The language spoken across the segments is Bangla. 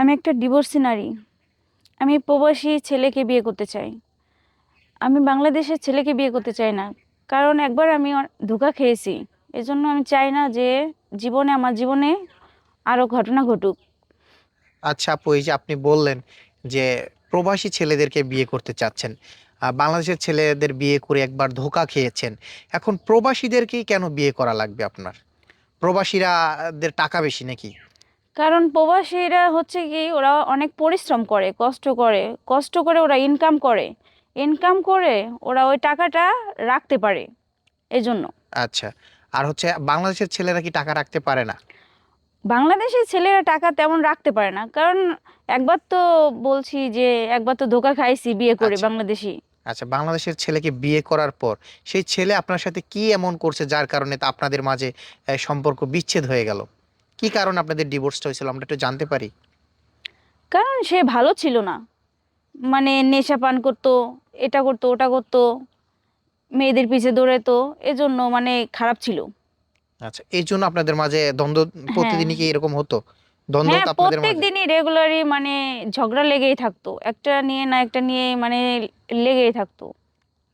আমি একটা ডিভোর্সি নারী। আমি প্রবাসী ছেলেকে বিয়ে করতে চাই। আমি বাংলাদেশের ছেলেকে বিয়ে করতে চাই না। কারণ একবার আমি ধোঁকা খেয়েছি। এজন্য আমি চাই না যে জীবনে, আমার জীবনে আরও ঘটনা ঘটুক। আচ্ছা আপু, এই যে আপনি বললেন যে প্রবাসী ছেলেদেরকে বিয়ে করতে চাচ্ছেন বাংলাদেশের ছেলেদের বিয়ে করে একবার ধোকা খেয়েছেন, এখন প্রবাসীদেরকেই কেন বিয়ে করা লাগবে আপনার? প্রবাসীরা দের টাকা বেশি নাকি? কারণ প্রবাসীরা হচ্ছে কি ওরা অনেক পরিশ্রম করে কষ্ট করে কষ্ট করে ওরা ইনকাম করে। ইনকাম করে ওরা ওই টাকাটা রাখতে পারে এজন্য। আচ্ছা আর হচ্ছে বাংলাদেশের ছেলেরা কি টাকা রাখতে পারে না? বাংলাদেশের ছেলেরা টাকা তেমন রাখতে পারে না কারণ একবার তো বলছি যে একবার তো ধোকা খাইছি বিয়ে করে আচ্ছা। বাংলাদেশি। আচ্ছা বাংলাদেশের ছেলেকে বিয়ে করার পর সেই ছেলে আপনার সাথে কি এমন করছে যার কারণে তা আপনাদের মাঝে সম্পর্ক বিচ্ছেদ হয়ে গেল? কি কারণ আপনাদের ডিভোর্সটা হয়েছিল? আমরা একটু জানতে পারি। কারণ সে ভালো ছিল না। মানে নেশা পান করতো এটা করতো ওটা করতো মেয়েদের পিছে দৌড়াতো এজন্য মানে খারাপ ছিল। আচ্ছা এই জন্য আপনাদের মাঝে দ্বন্দ্ব প্রতিদিনই কি এরকম হতো? দ্বন্দ্ব হ্যাঁ আপনাদের প্রত্যেক দিনই রেগুলারই মানে ঝগড়া লেগেই থাকতো। একটা নিয়ে না একটা নিয়ে মানে লেগেই থাকতো।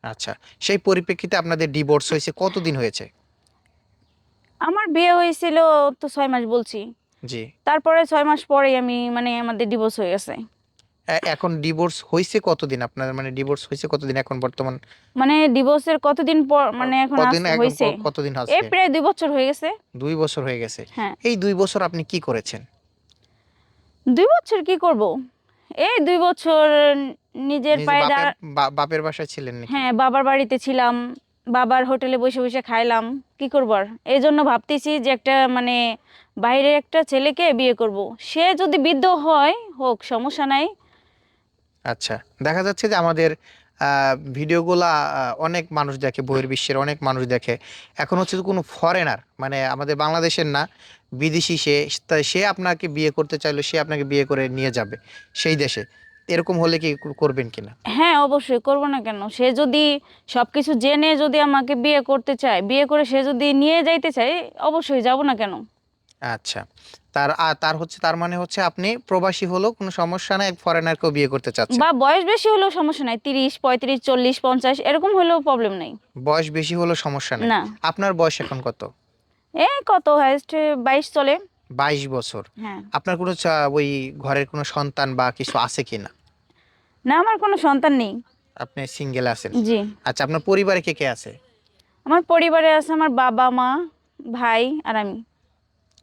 আচ্ছা সেই পরিপ্রেক্ষিতে আপনাদের ডিভোর্স হয়েছে কতদিন হয়েছে? আমার বিয়ে হয়েছিল তো ছয় মাস বলছি। জি। তারপরে ছয় মাস পরে আমি মানে আমাদের ডিভোর্স হয়ে গেছে। এখন ডিভোর্স হয়েছে কতদিন? আপনার মানে ডিভোর্স হয়েছে কতদিন এখন বর্তমান? মানে ডিভোর্সের কতদিন পর মানে এখন কতদিন হয়েছে? কতদিন আছে এই প্রায় দুই বছর হয়ে গেছে। দুই বছর হয়ে গেছে। হ্যাঁ। এই দুই বছর আপনি কি করেছেন? দুই বছর কি করব? এই দুই বছর নিজের পায়ে বাপের দাঁড়া বা- বাপের বাসায় ছিলেন নাকি? হ্যাঁ বাবার বাড়িতে ছিলাম। বাবার হোটেলে বসে বসে খাইলাম। কি করব আর? এই জন্য ভাবতেছি যে একটা মানে বাইরে একটা ছেলেকে বিয়ে করব। সে যদি বৃদ্ধ হয়, হোক, সমস্যা নাই। আচ্ছা দেখা যাচ্ছে যে আমাদের ভিডিওগুলা অনেক মানুষ দেখে, বহির্বিশ্বের অনেক মানুষ দেখে। এখন হচ্ছে কোনো ফরেনার মানে আমাদের বাংলাদেশের না, বিদেশি সে সে আপনাকে বিয়ে করতে চাইলো, সে আপনাকে বিয়ে করে নিয়ে যাবে, সেই দেশে। এরকম হলে কি করবেন কিনা? হ্যাঁ অবশ্যই করব না কেন? সে যদি সবকিছু জেনে যদি আমাকে বিয়ে করতে চায় বিয়ে করে সে যদি নিয়ে যাইতে চায় অবশ্যই যাব না কেন? আচ্ছা। তার তার হচ্ছে তার মানে হচ্ছে আপনি প্রবাসী হলেও কোনো সমস্যা নাই ফরেনারকেও বিয়ে করতে চাচ্ছেন? বা বয়স বেশি হলেও সমস্যা নাই তিরিশ পঁয়ত্রিশ চল্লিশ পঞ্চাশ এরকম হলেও প্রবলেম নেই। বয়স বেশি হলেও সমস্যা নেই? না। আপনার বয়স এখন কত? এই কত হাইস্ট বাইশ চলে। বাইশ বছর। হ্যাঁ। আপনার কোনো চা- ওই ঘরের কোনো সন্তান বা কিছু আছে কিনা না? আমার কোনো সন্তান নেই। আপনি সিঙ্গেল আছেন। জি। আচ্ছা আপনার পরিবারে কে কে আছে? আমার পরিবারে আছে আমার বাবা মা ভাই আর আমি।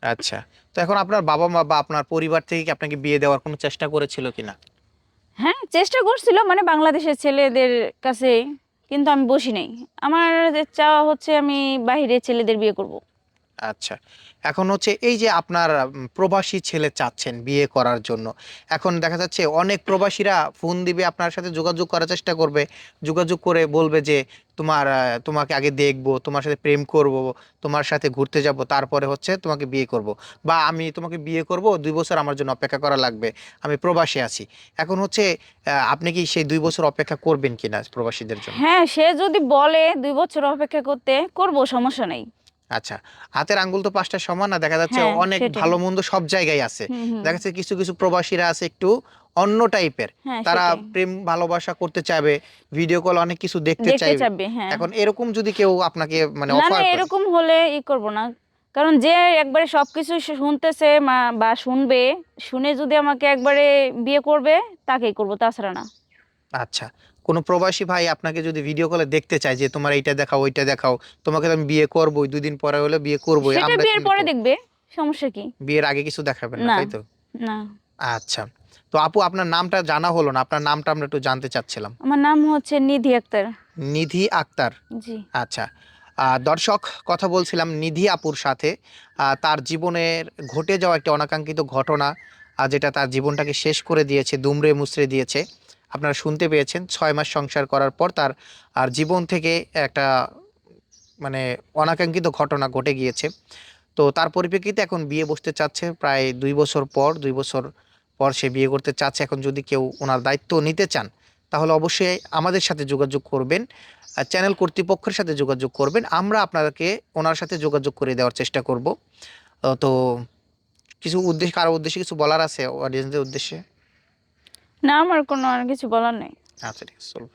আচ্ছা তো এখন আপনার বাবা মা বা আপনার পরিবার থেকে কি আপনাকে বিয়ে দেওয়ার কোনো চেষ্টা করেছিল কিনা হ্যাঁ চেষ্টা করছিল মানে বাংলাদেশের ছেলেদের কাছে কিন্তু আমি বসি নাই। আমার যে চাওয়া হচ্ছে আমি বাইরে ছেলেদের বিয়ে করব। আচ্ছা এখন হচ্ছে এই যে আপনার প্রবাসী ছেলে চাচ্ছেন বিয়ে করার জন্য, এখন দেখা যাচ্ছে অনেক প্রবাসীরা ফোন দিবে আপনার সাথে যোগাযোগ করার চেষ্টা করবে, যোগাযোগ করে বলবে যে তোমার তোমাকে আগে দেখব, তোমার সাথে প্রেম করব, তোমার সাথে ঘুরতে যাব, তারপরে হচ্ছে তোমাকে বিয়ে করব বা আমি তোমাকে বিয়ে করব, দুই বছর আমার জন্য অপেক্ষা করা লাগবে, আমি প্রবাসী আছি। এখন হচ্ছে আপনি কি সেই দুই বছর অপেক্ষা করবেন কিনা প্রবাসীদের জন্য? হ্যাঁ সে যদি বলে দুই বছর অপেক্ষা করতে, করব, সমস্যা নেই। আচ্ছা হাতের আঙ্গুল তো পাঁচটা সমান না দেখা যাচ্ছে হ্যাঁ, অনেক ভালো মন্দ সব জায়গায় আছে। দেখা যাচ্ছে কিছু কিছু প্রবাসীরা আছে একটু অন্য টাইপের। হ্যাঁ তারা প্রেম ভালোবাসা করতে চাইবে ভিডিও কল অনেক কিছু দেখতে চাইবে। হ্যাঁ। এখন এরকম যদি কেউ আপনাকে মানে অফার এরকম হলে ই করব না। কারণ যে একবারে সবকিছু শুনতেছে বা শুনবে শুনে যদি আমাকে একবারে বিয়ে করবে তাকেই করব তাছাড়া না। আচ্ছা কোন প্রবাসী ভাই আপনাকে যদি ভিডিও কলে দেখতে চায় যে তোমার এইটা দেখাও ওইটা দেখাও তোমাকে তো আমি বিয়ে করবোই দুই দিন পরে হলে বিয়ে করবোই সেটা আমরা বিয়ের পরে দেখবে সমস্যা কি? বিয়ের আগে কিছু দেখাবেন না। তাই তো? না। আচ্ছা তো আপু আপনার নামটা জানা হলো না আপনার নামটা আমরা একটু জানতে চাচ্ছিলাম। আমার নাম হচ্ছে নিধি আক্তার। নিধি আক্তার? জি। আচ্ছা দর্শক কথা বলছিলাম নিধি আপুর সাথে তার জীবনের ঘটে যাওয়া একটা অনাকাঙ্ক্ষিত ঘটনা যেটা তার জীবনটাকে শেষ করে দিয়েছে দুমড়ে মুচড়ে দিয়েছে। আপনারা শুনতে পেয়েছেন, ছয় মাস সংসার করার পর তার আর জীবন থেকে একটা মানে অনাকাঙ্ক্ষিত ঘটনা ঘটে গিয়েছে। তো তার পরিপ্রেক্ষিতে এখন বিয়ে বসতে চাচ্ছে, প্রায় দুই বছর পর, দুই বছর পর সে বিয়ে করতে চাচ্ছে। এখন যদি কেউ ওনার দায়িত্ব নিতে চান, তাহলে অবশ্যই আমাদের সাথে যোগাযোগ করবেন চ্যানেল কর্তৃপক্ষের সাথে যোগাযোগ করবেন। আমরা আপনাদেরকে ওনার সাথে যোগাযোগ করে দেওয়ার চেষ্টা করব। তো কিছু উদ্দেশ্য, কারও উদ্দেশ্যে কিছু বলার আছে অডিয়েন্সদের উদ্দেশ্যে? না আমার কোনো আর কিছু বলার নেই। আচ্ছা ঠিক আছে চলুন